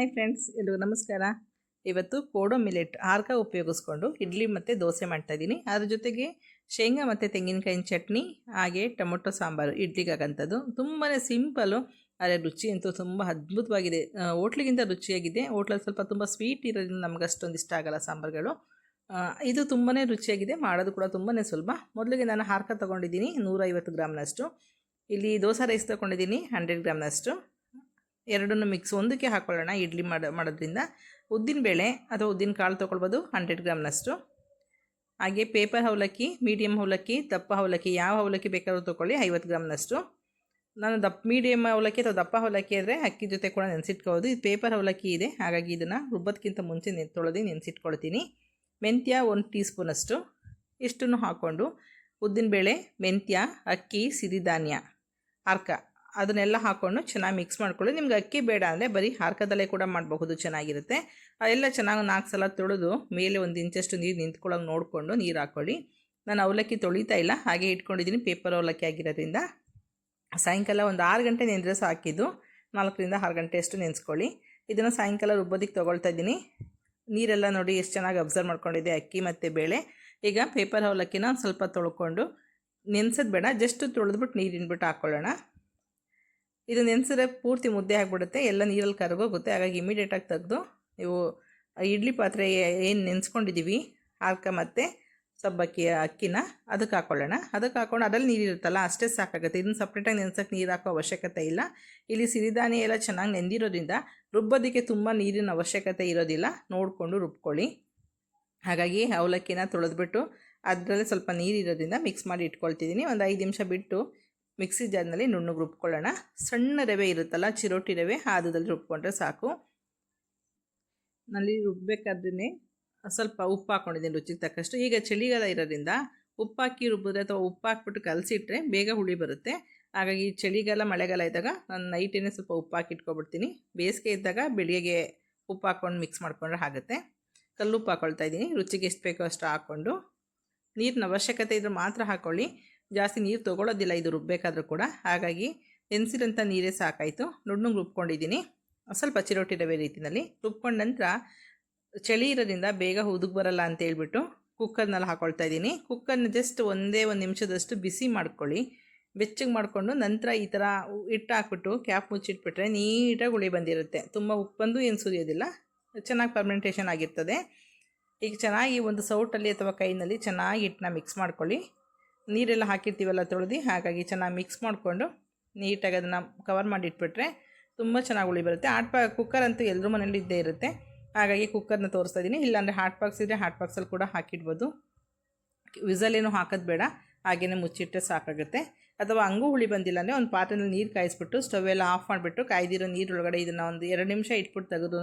Hi friends ಎಲ್ರಿಗೂ ನಮಸ್ಕಾರ. ಇವತ್ತು ಕೋಡೋ ಮಿಲೆಟ್ ಆರ್ಕ ಉಪಯೋಗಿಸ್ಕೊಂಡು ಇಡ್ಲಿ ಮತ್ತು ದೋಸೆ ಮಾಡ್ತಾಯಿದ್ದೀನಿ ಅದ್ರ ಜೊತೆಗೆ ಶೇಂಗಾ ಮತ್ತು ತೆಂಗಿನಕಾಯಿನ ಚಟ್ನಿ, ಹಾಗೆ ಟೊಮೊಟೊ ಸಾಂಬಾರು ಇಡ್ಲಿಗಾಗಂಥದ್ದು. ತುಂಬಾ ಸಿಂಪಲ್ಲು ಆದರೆ ರುಚಿ ಅಂತೂ ತುಂಬ ಅದ್ಭುತವಾಗಿದೆ. ಹೋಟ್ಲಿಗಿಂತ ರುಚಿಯಾಗಿದೆ. ಹೋಟ್ಲಲ್ಲಿ ಸ್ವಲ್ಪ ತುಂಬ ಸ್ವೀಟ್ ಇರೋದ್ರಿಂದ ನಮ್ಗೆ ಅಷ್ಟೊಂದು ಇಷ್ಟ ಆಗಲ್ಲ ಸಾಂಬಾರುಗಳು. ಇದು ತುಂಬಾ ರುಚಿಯಾಗಿದೆ. ಮಾಡೋದು ಕೂಡ ತುಂಬಾ ಸುಲಭ. ಮೊದಲಿಗೆ ನಾನು ಹಾರ್ಕ ತೊಗೊಂಡಿದ್ದೀನಿ, ನೂರೈವತ್ತು ಗ್ರಾಮ್ನಷ್ಟು. ಇಲ್ಲಿ ದೋಸೆ ರೈಸ್ ತೊಗೊಂಡಿದ್ದೀನಿ ಹಂಡ್ರೆಡ್ ಗ್ರಾಮ್ನಷ್ಟು. ಎರಡನ್ನು ಮಿಕ್ಸ್ ಒಂದಕ್ಕೆ ಹಾಕೊಳ್ಳೋಣ ಇಡ್ಲಿ ಮಾಡೋ, ಮಾಡೋದ್ರಿಂದ. ಉದ್ದಿನಬೇಳೆ ಅಥವಾ ಉದ್ದಿನ ಕಾಳು ತೊಗೊಳ್ಬೋದು ಹಂಡ್ರೆಡ್ ಗ್ರಾಮ್ನಷ್ಟು. ಹಾಗೆ ಪೇಪರ್ ಅವಲಕ್ಕಿ ಮೀಡಿಯಮ್ ಅವಲಕ್ಕಿ, ದಪ್ಪ ಅವಲಕ್ಕಿ, ಯಾವ ಅವಲಕ್ಕಿ ಬೇಕಾದ್ರೂ ತೊಗೊಳ್ಳಿ, ಐವತ್ತು ಗ್ರಾಮ್ನಷ್ಟು. ನಾನು ದಪ್ಪ ಮೀಡಿಯಮ್ ಅವಲಕ್ಕಿ ಅಥವಾ ದಪ್ಪ ಅವಲಕ್ಕಿ ಆದರೆ ಅಕ್ಕಿ ಜೊತೆ ಕೂಡ ನೆನೆಸಿಟ್ಕೋಬೋದು ಇದು ಪೇಪರ್ ಅವಲಕ್ಕಿ ಇದೆ, ಹಾಗಾಗಿ ಇದನ್ನು ರುಬ್ಬೋದಕ್ಕಿಂತ ಮುಂಚೆ ನೆನ್, ತೊಳೆದು ನೆನೆಸಿಟ್ಕೊಳ್ತೀನಿ. ಮೆಂತ್ಯ ಒಂದು ಟೀ ಸ್ಪೂನಷ್ಟು ಇಷ್ಟನ್ನು ಹಾಕ್ಕೊಂಡು ಉದ್ದಿನಬೇಳೆ ಮೆಂತ್ಯ, ಅಕ್ಕಿ, ಸಿರಿಧಾನ್ಯ, ಅರ್ಕ. ಅದನ್ನೆಲ್ಲ ಹಾಕ್ಕೊಂಡು ಚೆನ್ನಾಗಿ ಮಿಕ್ಸ್ ಮಾಡ್ಕೊಳ್ಳಿ. ನಿಮ್ಗೆ ಅಕ್ಕಿ ಬೇಡ ಅಂದರೆ ಬರೀ ಹಾರ್ಕದಲ್ಲೇ ಕೂಡ ಮಾಡಬಹುದು, ಚೆನ್ನಾಗಿರುತ್ತೆ. ಅದೆಲ್ಲ ಚೆನ್ನಾಗಿ ನಾಲ್ಕು ಸಲ ತೊಳೆದು ಮೇಲೆ ಒಂದು ಇಂಚಷ್ಟು ನೀರು ನಿಂತ್ಕೊಳ್ಳೋಂಗೆ ನೋಡಿಕೊಂಡು ನೀರು ಹಾಕ್ಕೊಳ್ಳಿ ನಾನು ಅವಲಕ್ಕಿ ತೊಳಿತಾ ಇಲ್ಲ, ಹಾಗೆ ಇಟ್ಕೊಂಡಿದ್ದೀನಿ. ಪೇಪರ್ ಅವಲಕ್ಕಿ ಆಗಿರೋದ್ರಿಂದ ಸಾಯಂಕಾಲ ಒಂದು ಆರು ಗಂಟೆ ನೆಂದರೆ ಸಾಕಿದ್ದು, ನಾಲ್ಕರಿಂದ ಆರು ಗಂಟೆ ಅಷ್ಟು ನೆನೆಸ್ಕೊಳ್ಳಿ. ಇದನ್ನು ಸಾಯಂಕಾಲ ರುಬ್ಬೋದಕ್ಕೆ ತೊಗೊಳ್ತಾ ಇದ್ದೀನಿ. ನೀರೆಲ್ಲ ನೋಡಿ ಎಷ್ಟು ಚೆನ್ನಾಗಿ ಅಬ್ಸರ್ವ್ ಮಾಡ್ಕೊಂಡಿದೆ ಅಕ್ಕಿ ಮತ್ತು ಬೇಳೆ. ಈಗ ಪೇಪರ್ ಅವಲಕ್ಕಿನ ಸ್ವಲ್ಪ ತೊಳ್ಕೊಂಡು ನೆನೆಸೋದು ಬೇಡ, ಜಸ್ಟ್ ತೊಳೆದ್ಬಿಟ್ಟು ನೀರಿನ್ಬಿಟ್ಟು ಹಾಕ್ಕೊಳ್ಳೋಣ ಇದು ನೆನೆಸಿದ್ರೆ ಪೂರ್ತಿ ಮುದ್ದೆ ಆಗಿಬಿಡುತ್ತೆ, ಎಲ್ಲ ನೀರಲ್ಲಿ ಕರಗೋಗುತ್ತೆ. ಹಾಗಾಗಿ ಇಮಿಡಿಯೇಟಾಗಿ ತೆಗೆದು ನೀವು ಇಡ್ಲಿ ಪಾತ್ರೆ ಏನು ನೆನೆಸ್ಕೊಂಡಿದ್ದೀವಿ ಹಾಕ ಮತ್ತೆ ಸಬ್ಬಕ್ಕಿ, ಅಕ್ಕಿನ ಅದಕ್ಕೆ ಹಾಕ್ಕೊಳ್ಳೋಣ ಅದಕ್ಕೆ ಹಾಕ್ಕೊಂಡು ಅದರಲ್ಲಿ ನೀರು ಇರುತ್ತಲ್ಲ, ಅಷ್ಟೇ ಸಾಕಾಗುತ್ತೆ. ಇದನ್ನು ಸಪ್ರೇಟಾಗಿ ನೆನೆಸೋಕ್ಕೆ ನೀರು ಹಾಕೋ ಅವಶ್ಯಕತೆ ಇಲ್ಲ. ಇಲ್ಲಿ ಸಿರಿಧಾನ್ಯ ಎಲ್ಲ ಚೆನ್ನಾಗಿ ನೆಂದಿರೋದ್ರಿಂದ ರುಬ್ಬೋದಕ್ಕೆ ತುಂಬ ನೀರಿನ ಅವಶ್ಯಕತೆ ಇರೋದಿಲ್ಲ. ನೋಡಿಕೊಂಡು ರುಬ್ಕೊಳ್ಳಿ. ಹಾಗಾಗಿ ಅವಲಕ್ಕಿನ ತೊಳೆದ್ಬಿಟ್ಟು ಅದರಲ್ಲಿ ಸ್ವಲ್ಪ ನೀರು ಇರೋದ್ರಿಂದ ಮಿಕ್ಸ್ ಮಾಡಿ ಇಟ್ಕೊಳ್ತಿದ್ದೀನಿ ಒಂದು ಐದು ನಿಮಿಷ ಬಿಟ್ಟು ಮಿಕ್ಸಿ ಜಾರ್ನಲ್ಲಿ ನುಣ್ಣಗೆ ರುಬ್ಕೊಳ್ಳೋಣ. ಸಣ್ಣ ರವೆ ಇರುತ್ತಲ್ಲ, ಚಿರೋಟಿ ರವೆ ಆದದಲ್ಲಿ ರುಬ್ಕೊಂಡ್ರೆ ಸಾಕು. ನಲ್ಲಿ ರುಬ್ಬೇಕಾದ್ರೆ ಸ್ವಲ್ಪ ಉಪ್ಪು ಹಾಕ್ಕೊಂಡಿದ್ದೀನಿ ರುಚಿಗೆ ತಕ್ಕಷ್ಟು. ಈಗ ಚಳಿಗಾಲ ಇರೋದ್ರಿಂದ ಉಪ್ಪಾಕಿ ರುಬ್ಬಿದ್ರೆ ಅಥವಾ ಉಪ್ಪು ಹಾಕ್ಬಿಟ್ಟು ಕಲಸಿಟ್ರೆ ಬೇಗ ಹುಳಿ ಬರುತ್ತೆ. ಹಾಗಾಗಿ ಚಳಿಗಾಲ, ಮಳೆಗಾಲ ಇದ್ದಾಗ ನಾನು ನೈಟೇನೆ ಸ್ವಲ್ಪ ಉಪ್ಪು ಹಾಕಿ ಇಟ್ಕೊಬಿಡ್ತೀನಿ. ಬೇಸಿಗೆ ಇದ್ದಾಗ ಬೆಳಿಗ್ಗೆ ಉಪ್ಪು ಹಾಕ್ಕೊಂಡು ಮಿಕ್ಸ್ ಮಾಡಿಕೊಂಡ್ರೆ ಆಗುತ್ತೆ. ಕಲ್ಲುಪ್ಪು ಹಾಕ್ಕೊಳ್ತಾ ಇದ್ದೀನಿ. ರುಚಿಗೆ ಎಷ್ಟು ಬೇಕೋ ಅಷ್ಟು ಹಾಕ್ಕೊಂಡು. ನೀರಿನ ಅವಶ್ಯಕತೆ ಇದ್ರೆ ಮಾತ್ರ ಹಾಕ್ಕೊಳ್ಳಿ ಜಾಸ್ತಿ ನೀರು ತೊಗೊಳ್ಳೋದಿಲ್ಲ ಇದು ರುಬ್ಬೇಕಾದ್ರೂ ಕೂಡ. ಹಾಗಾಗಿ ನೆನೆಸಿರೋಂಥ ನೀರೇ ಸಾಕಾಯಿತು. ನುಣ್ಣಗೆ ರುಬ್ಕೊಂಡಿದ್ದೀನಿ. ಸ್ವಲ್ಪ ಚಿರೋಟಿ ರವೆ ರೀತಿಯಲ್ಲಿ ರುಬ್ಕೊಂಡ ನಂತರ ಚಳಿ ಇರೋದ್ರಿಂದ ಬೇಗ ಹುದುಗ್ ಬರಲ್ಲ ಅಂತ ಹೇಳ್ಬಿಟ್ಟು ಕುಕ್ಕರ್ನಲ್ಲಿ ಹಾಕೊಳ್ತಾ ಇದ್ದೀನಿ. ಕುಕ್ಕರ್ನ ಜಸ್ಟ್ ಒಂದೇ ಒಂದು ನಿಮಿಷದಷ್ಟು ಬಿಸಿ ಮಾಡ್ಕೊಳ್ಳಿ. ಬೆಚ್ಚಗೆ ಮಾಡಿಕೊಂಡು ನಂತರ ಈ ಥರ ಹಿಟ್ಟು ಹಾಕ್ಬಿಟ್ಟು ಕ್ಯಾಪ್ ಮುಚ್ಚಿಟ್ಬಿಟ್ರೆ ನೀಟಾಗಿ ಉಳಿ ಬಂದಿರುತ್ತೆ. ತುಂಬ ಉಪ್ಪಂದು ಏನು ಸುರಿಯೋದಿಲ್ಲ. ಚೆನ್ನಾಗಿ ಪರ್ಮೆಂಟೇಷನ್ ಆಗಿರ್ತದೆ. ಈಗ ಚೆನ್ನಾಗಿ ಒಂದು ಸೌಟಲ್ಲಿ ಅಥವಾ ಕೈನಲ್ಲಿ ಚೆನ್ನಾಗಿ ಹಿಟ್ಟನ್ನ ಮಿಕ್ಸ್ ಮಾಡ್ಕೊಳ್ಳಿ. ನೀರೆಲ್ಲ ಹಾಕಿರ್ತೀವಲ್ಲ ತೊಳೆದು, ಹಾಗಾಗಿ ಚೆನ್ನಾಗಿ ಮಿಕ್ಸ್ ಮಾಡಿಕೊಂಡು ನೀಟಾಗಿ ಅದನ್ನು ಕವರ್ ಮಾಡಿ ಇಟ್ಬಿಟ್ರೆ ತುಂಬ ಚೆನ್ನಾಗಿ ಉಳಿ ಬರುತ್ತೆ. ಹಾಟ್ ಪಾ ಕುಕ್ಕರ್ ಅಂತೂ ಎಲ್ಲರ ಮನೇಲಿ ಇದ್ದೇ ಇರುತ್ತೆ. ಹಾಗಾಗಿ ಕುಕ್ಕರ್ನ ತೋರಿಸ್ತಾ ಇದ್ದೀನಿ ಇಲ್ಲಾಂದರೆ ಹಾಟ್ ಪಾಕ್ಸ್ ಇದ್ದರೆ ಹಾಟ್ ಪಾಕ್ಸಲ್ಲಿ ಕೂಡ ಹಾಕಿಡ್ಬೋದು. ವಿಸಲೇನು ಹಾಕೋದು ಬೇಡ. ಹಾಗೆಯೇ ಮುಚ್ಚಿಟ್ಟರೆ ಸಾಕಾಗುತ್ತೆ. ಅಥವಾ ಹಂಗೂ ಹುಳಿ ಬಂದಿಲ್ಲ ಅಂದರೆ ಒಂದು ಪಾತ್ರೆಯಲ್ಲಿ ನೀರು ಕಾಯಿಸ್ಬಿಟ್ಟು ಸ್ಟವ್ ಎಲ್ಲ ಆಫ್ ಮಾಡಿಬಿಟ್ಟು ಕಾಯ್ದಿರೋ ನೀರೊಳಗಡೆ ಇದನ್ನು ಒಂದು ಎರಡು ನಿಮಿಷ ಇಟ್ಬಿಟ್ಟು ತೆಗೆದು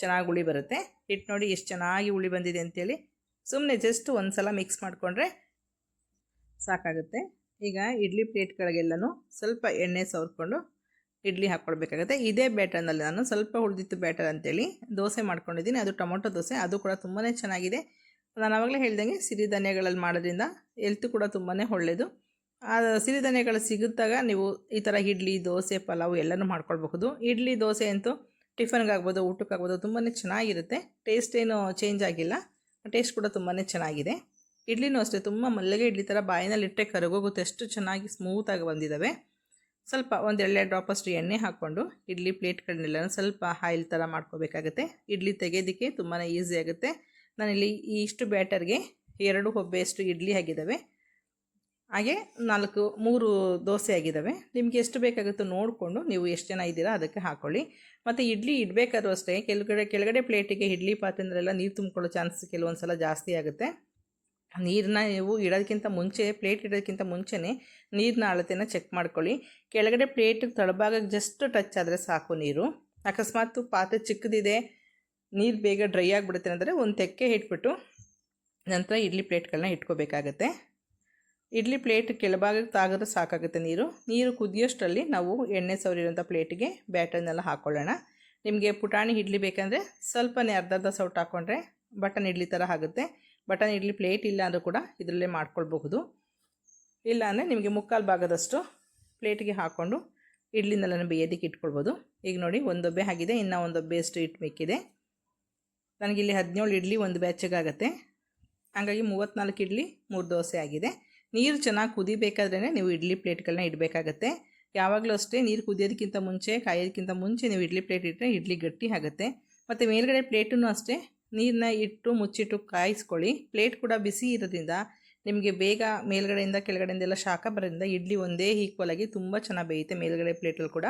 ಚೆನ್ನಾಗಿ ಹುಳಿ ಬರುತ್ತೆ. ಇಟ್ಟು ನೋಡಿ ಎಷ್ಟು ಚೆನ್ನಾಗಿ ಹುಳಿ ಬಂದಿದೆ ಅಂತೇಳಿ ಸುಮ್ಮನೆ ಜಸ್ಟ್ ಒಂದು ಸಲ ಮಿಕ್ಸ್ ಮಾಡಿಕೊಂಡ್ರೆ ಸಾಕಾಗುತ್ತೆ. ಈಗ ಇಡ್ಲಿ ಪ್ಲೇಟ್ಗಳಿಗೆಲ್ಲನೂ ಸ್ವಲ್ಪ ಎಣ್ಣೆ ಸವರ್ಕೊಂಡು ಇಡ್ಲಿ ಹಾಕ್ಕೊಳ್ಬೇಕಾಗುತ್ತೆ. ಇದೇ ಬ್ಯಾಟರ್ನಲ್ಲಿ ನಾನು ಸ್ವಲ್ಪ ಉಳಿದಿತ್ತು ಬ್ಯಾಟರ್ ಅಂತೇಳಿ ದೋಸೆ ಮಾಡ್ಕೊಂಡಿದ್ದೀನಿ. ಅದು ಟೊಮೊಟೊ ದೋಸೆ. ಅದು ಕೂಡ ತುಂಬಾ ಚೆನ್ನಾಗಿದೆ. ನಾನು ಆವಾಗಲೇ ಹೇಳ್ದಂಗೆ ಸಿರಿಧಾನ್ಯಗಳಲ್ಲಿ ಮಾಡೋದ್ರಿಂದ ಎಲ್ತು ಕೂಡ ತುಂಬಾ ಒಳ್ಳೆಯದು ಆ ಸಿರಿಧಾನ್ಯಗಳು ಸಿಗುತ್ತಾಗ ನೀವು ಈ ಥರ ಇಡ್ಲಿ, ದೋಸೆ, ಪಲಾವು ಎಲ್ಲನೂ ಮಾಡ್ಕೊಳ್ಬಹುದು. ಇಡ್ಲಿ, ದೋಸೆ ಅಂತೂ ಟಿಫನ್ಗಾಗ್ಬೋದು, ಊಟಕ್ಕಾಗ್ಬೋದು ತುಂಬಾ ಚೆನ್ನಾಗಿರುತ್ತೆ. ಟೇಸ್ಟ್ ಏನು ಚೇಂಜ್ ಆಗಿಲ್ಲ. ಟೇಸ್ಟ್ ಕೂಡ ತುಂಬಾ ಚೆನ್ನಾಗಿದೆ. ಇಡ್ಲಿನೂ ಅಷ್ಟೇ, ತುಂಬ ಮಲ್ಲಿಗೆ ಇಡ್ಲಿ ಥರ ಬಾಯಿನಲ್ಲಿಟ್ಟೆ ಕರಗೋಗುತ್ತೆ. ಎಷ್ಟು ಚೆನ್ನಾಗಿ ಸ್ಮೂತಾಗಿ ಬಂದಿದ್ದಾವೆ ಸ್ವಲ್ಪ ಒಂದು ಎರಡೆರಡು ಡ್ರಾಪಷ್ಟು ಎಣ್ಣೆ ಹಾಕ್ಕೊಂಡು ಇಡ್ಲಿ ಪ್ಲೇಟ್ಗಳನ್ನೆಲ್ಲ ಸ್ವಲ್ಪ ಆಯಿಲ್ ಥರ ಮಾಡ್ಕೋಬೇಕಾಗುತ್ತೆ. ಇಡ್ಲಿ ತೆಗೆಯೋದಕ್ಕೆ ತುಂಬಾ ಈಸಿ ಆಗುತ್ತೆ. ನಾನಿಲ್ಲಿ ಈ ಇಷ್ಟು ಬ್ಯಾಟರ್ಗೆ ಎರಡು ಹೊಬ್ಬೆಯಷ್ಟು ಇಡ್ಲಿ ಆಗಿದ್ದಾವೆ ಹಾಗೆ ನಾಲ್ಕು, ಮೂರು ದೋಸೆ ಆಗಿದ್ದಾವೆ ನಿಮಗೆ ಎಷ್ಟು ಬೇಕಾಗುತ್ತೋ ನೋಡಿಕೊಂಡು ನೀವು ಎಷ್ಟು ಜನ ಇದ್ದೀರಾ ಅದಕ್ಕೆ ಹಾಕ್ಕೊಳ್ಳಿ ಮತ್ತು ಇಡ್ಲಿ ಇಡಬೇಕಾದ್ರೂ ಅಷ್ಟೇ, ಕೆಳಗಡೆ ಕೆಳಗಡೆ ಪ್ಲೇಟಿಗೆ ಇಡ್ಲಿ ಪಾತ್ರೆಂದ್ರೆಲ್ಲ ನೀರು ತುಂಬಿಕೊಳ್ಳೋ ಚಾನ್ಸ್ ಕೆಲವೊಂದು ಸಲ ಜಾಸ್ತಿ ಆಗುತ್ತೆ. ನೀರನ್ನ ನೀವು ಇಡೋದಕ್ಕಿಂತ ಮುಂಚೆ ಪ್ಲೇಟ್ ಇಡೋದಕ್ಕಿಂತ ಮುಂಚೆನೇ ನೀರಿನ ಅಳತೆನ ಚೆಕ್ ಮಾಡ್ಕೊಳ್ಳಿ. ಕೆಳಗಡೆ ಪ್ಲೇಟಿಗೆ ತಳಭಾಗಕ್ಕೆ ಜಸ್ಟ್ ಟಚ್ ಆದರೆ ಸಾಕು ನೀರು. ಅಕಸ್ಮಾತ್ ಪಾತ್ರೆ ಚಿಕ್ಕದಿದೆ, ನೀರು ಬೇಗ ಡ್ರೈ ಆಗಿಬಿಡುತ್ತೆ ಅಂದರೆ ಒಂದು ತೆಕ್ಕೆ ಇಟ್ಬಿಟ್ಟು ನಂತರ ಇಡ್ಲಿ ಪ್ಲೇಟ್ಗಳನ್ನ ಇಟ್ಕೋಬೇಕಾಗತ್ತೆ. ಇಡ್ಲಿ ಪ್ಲೇಟ್ ಕೆಳಭಾಗಕ್ಕೆ ತಾಗಿದ್ರೆ ಸಾಕಾಗುತ್ತೆ ನೀರು. ನೀರು ಕುದಿಯೋಷ್ಟರಲ್ಲಿ ನಾವು ಎಣ್ಣೆ ಸವರಿರೋಂಥ ಪ್ಲೇಟಿಗೆ ಬ್ಯಾಟರ್ನೆಲ್ಲ ಹಾಕ್ಕೊಳ್ಳೋಣ ನಿಮಗೆ ಪುಟಾಣಿ ಇಡ್ಲಿ ಬೇಕಂದರೆ ಸ್ವಲ್ಪನೇ ಅರ್ಧ ಅರ್ಧ ಸೌಟ್ ಹಾಕ್ಕೊಂಡ್ರೆ ಬಟನ್ ಇಡ್ಲಿ ಥರ ಆಗುತ್ತೆ. ಬಟನ್ ಇಡ್ಲಿ ಪ್ಲೇಟ್ ಇಲ್ಲ ಅಂದರೂ ಕೂಡ ಇದರಲ್ಲೇ ಮಾಡ್ಕೊಳ್ಬಹುದು. ಇಲ್ಲ ಅಂದರೆ ನಿಮಗೆ ಮುಕ್ಕಾಲು ಭಾಗದಷ್ಟು ಪ್ಲೇಟಿಗೆ ಹಾಕ್ಕೊಂಡು ಇಡ್ಲಿನೆಲ್ಲ ಬೇಯೋದಕ್ಕೆ ಇಟ್ಕೊಳ್ಬೋದು ಈಗ ನೋಡಿ ಒಂದೊಬ್ಬೆ ಆಗಿದೆ, ಇನ್ನೂ ಒಂದು ಅಷ್ಟು ಇಟ್ಟು ಮಿಕ್ಕಿದೆ. ನನಗಿಲ್ಲಿ ಹದಿನೇಳು ಇಡ್ಲಿ ಒಂದು ಬ್ಯಾಚಿಗಾಗತ್ತೆ ಹಾಗಾಗಿ ಮೂವತ್ತ್ನಾಲ್ಕು ಇಡ್ಲಿ, ಮೂರು ದೋಸೆ ಆಗಿದೆ. ನೀರು ಚೆನ್ನಾಗಿ ಕುದಿಬೇಕಾದ್ರೇ ನೀವು ಇಡ್ಲಿ ಪ್ಲೇಟ್ಗಳನ್ನ ಇಡಬೇಕಾಗತ್ತೆ. ಯಾವಾಗಲೂ ಅಷ್ಟೇ ನೀರು ಕುದಿಯೋದಕ್ಕಿಂತ ಮುಂಚೆ, ಕಾಯೋದಕ್ಕಿಂತ ಮುಂಚೆ ನೀವು ಇಡ್ಲಿ ಪ್ಲೇಟ್ ಇಟ್ಟರೆ ಇಡ್ಲಿ ಗಟ್ಟಿ ಆಗುತ್ತೆ. ಮತ್ತು ಮೇಲ್ಗಡೆ ಪ್ಲೇಟೂ ಅಷ್ಟೇ ನೀರನ್ನ ಇಟ್ಟು ಮುಚ್ಚಿಟ್ಟು ಕಾಯಿಸ್ಕೊಳ್ಳಿ. ಪ್ಲೇಟ್ ಕೂಡ ಬಿಸಿ ಇರೋದ್ರಿಂದ ನಿಮಗೆ ಬೇಗ ಮೇಲ್ಗಡೆಯಿಂದ ಕೆಳಗಡೆಯಿಂದೆಲ್ಲ ಶಾಖ ಬರೋದ್ರಿಂದ ಇಡ್ಲಿ ಒಂದೇ ಈಕ್ವಲ್ ಆಗಿ ತುಂಬ ಚೆನ್ನಾಗಿ ಬೇಯುತ್ತೆ ಮೇಲ್ಗಡೆ ಪ್ಲೇಟಲ್ಲಿ ಕೂಡ.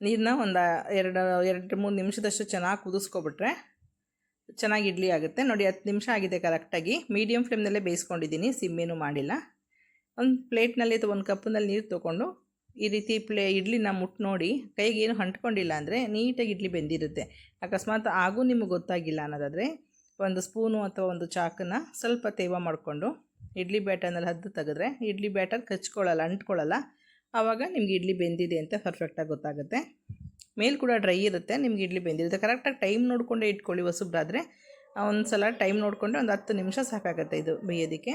ನೀರನ್ನ ಒಂದು ಎರಡು ಎರಡು, ಮೂರು ನಿಮಿಷದಷ್ಟು ಚೆನ್ನಾಗಿ ಕುದಿಸ್ಕೊಬಿಟ್ರೆ ಚೆನ್ನಾಗಿ ಇಡ್ಲಿ ಆಗುತ್ತೆ. ನೋಡಿ ಹತ್ತು ನಿಮಿಷ ಆಗಿದೆ ಕರೆಕ್ಟಾಗಿ ಮೀಡಿಯಮ್ ಫ್ಲೇಮ್ನಲ್ಲೇ ಬೇಯಿಸ್ಕೊಂಡಿದ್ದೀನಿ ಸಿಮ್ಮೇನು ಮಾಡಿಲ್ಲ. ಒಂದು ಪ್ಲೇಟ್ನಲ್ಲಿ ಅಥವಾ ಒಂದು ಕಪ್ಪಿನಲ್ಲಿ ನೀರು ತೊಗೊಂಡು ಈ ರೀತಿ ಪ್ಲೇ ಇಡ್ಲಿನ ಮುಟ್ಟು ನೋಡಿ ಕೈಗೆ ಏನು ಅಂಟ್ಕೊಂಡಿಲ್ಲ ಅಂದರೆ ನೀಟಾಗಿ ಇಡ್ಲಿ ಬೆಂದಿರುತ್ತೆ. ಅಕಸ್ಮಾತ್ ಆಗೂ ನಿಮಗೆ ಗೊತ್ತಾಗಿಲ್ಲ ಅನ್ನೋದಾದರೆ ಒಂದು ಸ್ಪೂನು ಅಥವಾ ಒಂದು ಚಾಕನ್ನ ಸ್ವಲ್ಪ ತೇವ ಮಾಡಿಕೊಂಡು ಇಡ್ಲಿ ಬ್ಯಾಟರ್ನಲ್ಲಿ ಹದ್ದು ತೆಗೆದ್ರೆ ಇಡ್ಲಿ ಬ್ಯಾಟರ್ ಕಚ್ಕೊಳ್ಳಲ್ಲ, ಅಂಟ್ಕೊಳ್ಳಲ್ಲ. ಆವಾಗ ನಿಮ್ಗೆ ಇಡ್ಲಿ ಬೆಂದಿದೆ ಅಂತ ಪರ್ಫೆಕ್ಟಾಗಿ ಗೊತ್ತಾಗುತ್ತೆ. ಮೇಲ್ ಕೂಡ ಡ್ರೈ ಇರುತ್ತೆ, ನಿಮ್ಗೆ ಇಡ್ಲಿ ಬೆಂದಿರುತ್ತೆ. ಕರೆಕ್ಟಾಗಿ ಟೈಮ್ ನೋಡಿಕೊಂಡೇ ಇಟ್ಕೊಳ್ಳಿ, ಹೊಸಬ್ರಾದರೆ. ಒಂದು ಸಲ ಟೈಮ್ ನೋಡಿಕೊಂಡೆ ಒಂದು ಹತ್ತು ನಿಮಿಷ ಸಾಕಾಗುತ್ತೆ ಇದು ಬೇಯೋದಕ್ಕೆ.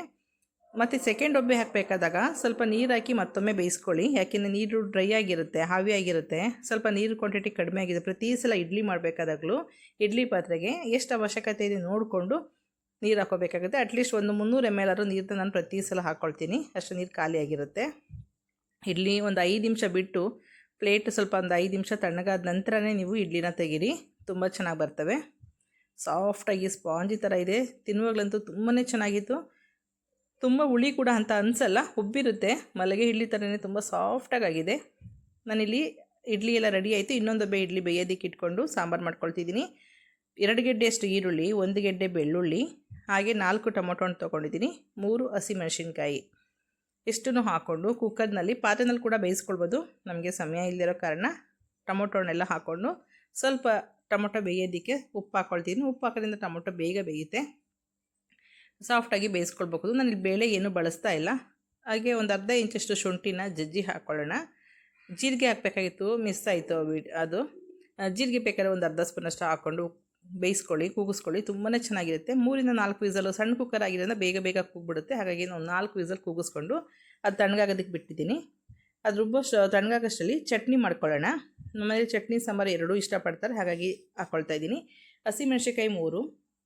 ಮತ್ತು ಸೆಕೆಂಡ್ ಒಬ್ಬೆ ಹಾಕಬೇಕಾದಾಗ ಸ್ವಲ್ಪ ನೀರು ಹಾಕಿ ಮತ್ತೊಮ್ಮೆ ಬೇಯಿಸ್ಕೊಳ್ಳಿ. ಯಾಕೆಂದರೆ ನೀರು ಡ್ರೈ ಆಗಿರುತ್ತೆ ಹಾವಿಯಾಗಿರುತ್ತೆ ಸ್ವಲ್ಪ ನೀರು ಕ್ವಾಂಟಿಟಿ ಕಡಿಮೆ ಆಗಿದೆ. ಪ್ರತಿ ಸಲ ಇಡ್ಲಿ ಮಾಡಬೇಕಾದಾಗಲೂ ಇಡ್ಲಿ ಪಾತ್ರೆಗೆ ಎಷ್ಟು ಅವಶ್ಯಕತೆ ಇದೆ ನೋಡಿಕೊಂಡು ನೀರು ಹಾಕೋಬೇಕಾಗುತ್ತೆ ಅಟ್ಲೀಸ್ಟ್ ಒಂದು ಮುನ್ನೂರು ಎಂ ಎಲ್ ಆರು ನೀರನ್ನ ನಾನು ಪ್ರತಿ ಸಲ ಹಾಕ್ಕೊಳ್ತೀನಿ. ಅಷ್ಟು ನೀರು ಖಾಲಿಯಾಗಿರುತ್ತೆ ಇಡ್ಲಿ ಒಂದು ಐದು ನಿಮಿಷ ಬಿಟ್ಟು ಪ್ಲೇಟ್ ಸ್ವಲ್ಪ ಒಂದು ಐದು ನಿಮಿಷ ತಣ್ಣಗಾದ ನಂತರನೇ ನೀವು ಇಡ್ಲಿನ ತೆಗೀರಿ. ತುಂಬ ಚೆನ್ನಾಗಿ ಬರ್ತವೆ. ಸಾಫ್ಟಾಗಿ ಸ್ಪಾಂಜಿ ಥರ ಇದೆ. ತಿನ್ನುವಾಗಲಂತೂ ತುಂಬಾ ಚೆನ್ನಾಗಿತ್ತು. ತುಂಬ ಹುಳಿ ಕೂಡ ಅಂತ ಅನಿಸಲ್ಲ ಉಬ್ಬಿರುತ್ತೆ ಮಲಗೆ ಇಡ್ಲಿ ಥರನೇ ತುಂಬ ಸಾಫ್ಟಾಗಿದೆ ನಾನಿಲ್ಲಿ ಇಡ್ಲಿ ಎಲ್ಲ ರೆಡಿ ಆಯಿತು. ಇನ್ನೊಂದು ಬೇ ಇಡ್ಲಿ ಬೇಯೋದಕ್ಕೆ ಇಟ್ಕೊಂಡು ಸಾಂಬಾರು ಮಾಡ್ಕೊಳ್ತಿದ್ದೀನಿ. ಎರಡು ಗೆಡ್ಡೆಯಷ್ಟು ಈರುಳ್ಳಿ, ಒಂದು ಗೆಡ್ಡೆ ಬೆಳ್ಳುಳ್ಳಿ, ಹಾಗೆ ನಾಲ್ಕು ಟೊಮೊಟೊ ಹಣ್ಣು ತೊಗೊಂಡಿದ್ದೀನಿ. ಮೂರು ಹಸಿಮೆಣಸಿನ್ಕಾಯಿ ಇಷ್ಟನ್ನು ಹಾಕ್ಕೊಂಡು ಕುಕ್ಕರ್ನಲ್ಲಿ, ಪಾತ್ರೆನಲ್ಲಿ ಕೂಡ ಬೇಯಿಸ್ಕೊಳ್ಬೋದು. ನಮಗೆ ಸಮಯ ಇಲ್ಲದಿರೋ ಕಾರಣ ಟೊಮೊಟೊ ಹಣ್ಣೆಲ್ಲ ಹಾಕ್ಕೊಂಡು ಸ್ವಲ್ಪ ಟೊಮೊಟೊ ಬೇಯೋದಕ್ಕೆ ಉಪ್ಪು ಹಾಕ್ಕೊಳ್ತೀನಿ ಉಪ್ಪು ಹಾಕೋದ್ರಿಂದ ಟೊಮೊಟೊ ಬೇಗ ಬೇಯುತ್ತೆ. ಸಾಫ್ಟಾಗಿ ಬೇಯಿಸ್ಕೊಳ್ಬಹುದು ನಾನು ಇಲ್ಲಿ ಬೇಳೆ ಏನೂ ಬಳಸ್ತಾ ಇಲ್ಲ. ಹಾಗೆ ಒಂದು ಅರ್ಧ ಇಂಚಷ್ಟು ಶುಂಠಿನ ಜಜ್ಜಿ ಹಾಕ್ಕೊಳ್ಳೋಣ ಜೀರಿಗೆ ಹಾಕಬೇಕಾಗಿತ್ತು, ಮಿಸ್ ಆಯಿತು ಅದು. ಜೀರಿಗೆ ಬೇಕಾದ್ರೆ ಒಂದು ಅರ್ಧ ಸ್ಪೂನಷ್ಟು ಹಾಕ್ಕೊಂಡು ಬೇಯಿಸ್ಕೊಳ್ಳಿ, ಕೂಗಿಸ್ಕೊಳ್ಳಿ. ತುಂಬಾ ಚೆನ್ನಾಗಿರುತ್ತೆ. ಮೂರಿಂದ ನಾಲ್ಕು ವಿಸಲು ಸಣ್ಣ ಕುಕ್ಕರ್ ಆಗಿರೋದ್ರಿಂದ ಬೇಗ ಬೇಗ ಕೂಗ್ಬಿಡುತ್ತೆ. ಹಾಗಾಗಿ ಒಂದು ನಾಲ್ಕು ವಿಸಲ್ ಕೂಗಿಸ್ಕೊಂಡು ಅದು ತಣ್ಣಗಾಗೋದಕ್ಕೆ ಬಿಟ್ಟಿದ್ದೀನಿ. ಅದು ರುಬ್ಬೋಷ್ಟು, ತಣ್ಣಗಾಗೋಷ್ಟರಲ್ಲಿ ಚಟ್ನಿ ಮಾಡ್ಕೊಳ್ಳೋಣ. ನಮ್ಮನೇಲಿ ಚಟ್ನಿ, ಸಾಂಬಾರು ಎರಡೂ ಇಷ್ಟಪಡ್ತಾರೆ. ಹಾಗಾಗಿ ಹಾಕ್ಕೊಳ್ತಾ ಇದ್ದೀನಿ. ಹಸಿಮೆಣ್ಸಿಕಾಯಿ ಮೂರು